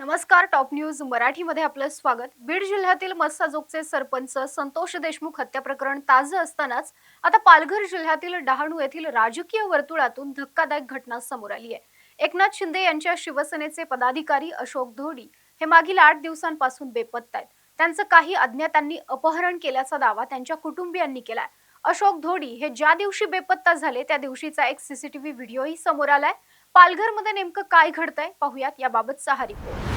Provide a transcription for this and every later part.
नमस्कार top news मराठीमध्ये आपलं स्वागत. बीड जिल्ह्यातील मस्साजोगचे सरपंच संतोष देशमुख हत्या प्रकरण ताजं असतानाच आता पालघर जिल्ह्यातील डहाणू येथील राजकीय वर्तुळातून धक्कादायक घटना समोर आली आहे. एकनाथ शिंदे यांच्या शिवसेनेचे पदाधिकारी अशोक धोडी हे मागील आठ दिवसांपासून बेपत्ता आहेत. त्यांचं काही अज्ञातांनी अपहरण केल्याचा दावा त्यांच्या कुटुंबियांनी केलाय. अशोक धोडी हे ज्या दिवशी बेपत्ता झाले त्या दिवशीचा एक सीसीटीव्ही व्हिडिओही समोर आलाय. पालघरमध्ये नेमकं काय घडतंय पाहुयात याबाबतचा हा रिपोर्ट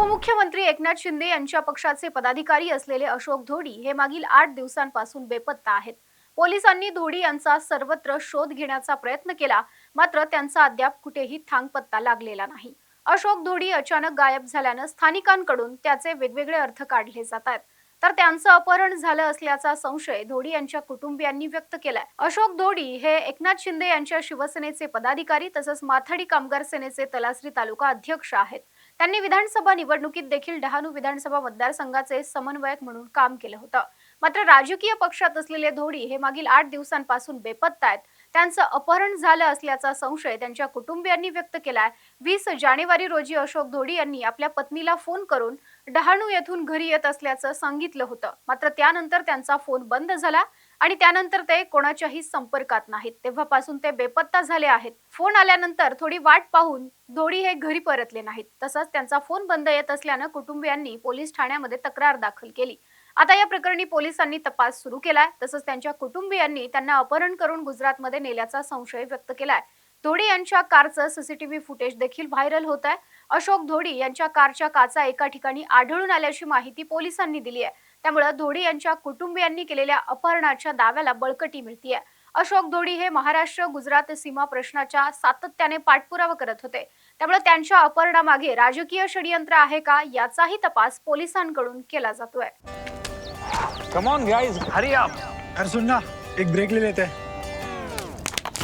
उपमुख्यमंत्री एकनाथ शिंदे यांच्या पक्षाचे पदाधिकारी असलेले अशोक धोडी हे मागील आठ दिवसांपासून बेपत्ता आहेत. पोलिसांनी धोडी यांचा सर्वत्र शोध घेण्याचा प्रयत्न केला मात्र त्यांचा अद्याप कुठेही थांगपत्ता लागलेला नाही. अशोक धोडी अचानक गायब झाल्यानं स्थानिकांकडून त्याचे वेगवेगळे अर्थ काढले जात आहेत. तर त्यांचं अपहरण झालं असल्याचा संशय धोडी यांच्या कुटुंबियांनी व्यक्त केलाय. अशोक धोडी हे एकनाथ शिंदे यांच्या शिवसेनेचे पदाधिकारी तसंच माथाडी कामगार सेनेचे तलासरी तालुका अध्यक्ष आहेत. त्यांनी विधानसभा निवडणुकीत देखील डहाणू विधानसभा मतदारसंघाचे समन्वयक म्हणून काम केलं होतं. मात्र राजकीय पक्षात असलेले धोडी हे मागील आठ दिवसांपासून बेपत्ता आहेत. त्यांचं अपहरण झालं असल्याचा संशय त्यांच्या कुटुंबियांनी व्यक्त केलाय. वीस जानेवारी रोजी अशोक धोडी यांनी आपल्या पत्नीला फोन करून डहाणू येथून घरी येत असल्याचं सांगितलं होतं. मात्र त्यानंतर त्यांचा फोन बंद झाला. आणि त्यानंतर ते कोणाच्याही संपर्कात नाहीत. तेव्हापासून ते बेपत्ता झाले आहेत. फोन आल्यानंतर थोडी वाट पाहून धोडी हे घरी परतले नाहीत. तसंच त्यांचा फोन बंद येत असल्यानं कुटुंबियांनी पोलीस ठाण्यामध्ये तक्रार दाखल केली. आता या प्रकरणी पोलिसांनी तपास सुरू केलाय. तसंच त्यांच्या कुटुंबियांनी त्यांना अपहरण करून गुजरातमध्ये नेल्याचा संशय व्यक्त केलाय. धोडी यांच्या कारचं सीसीटीव्ही फुटेज देखील व्हायरल होत आहे. अशोक धोडी यांच्या कारच्या काचा एका ठिकाणी आढळून आल्याची माहिती पोलिसांनी दिली आहे. त्यामुळे धोडी यांच्या कुटुंबियांनी केलेल्या अपहरणाच्या दाव्याला बळकटी मिळतीये. अशोक धोडी हे महाराष्ट्र गुजरात सीमा प्रश्नाच्या सातत्याने पाठपुरावा करत होते. त्यामुळे त्यांच्या अपहरणामागे राजकीय षडयंत्र आहे का याचाही तपास पोलिसांकडून केला जातोय. Come on guys hurry up अरे सुन ना एक ब्रेक ले लेते. हैं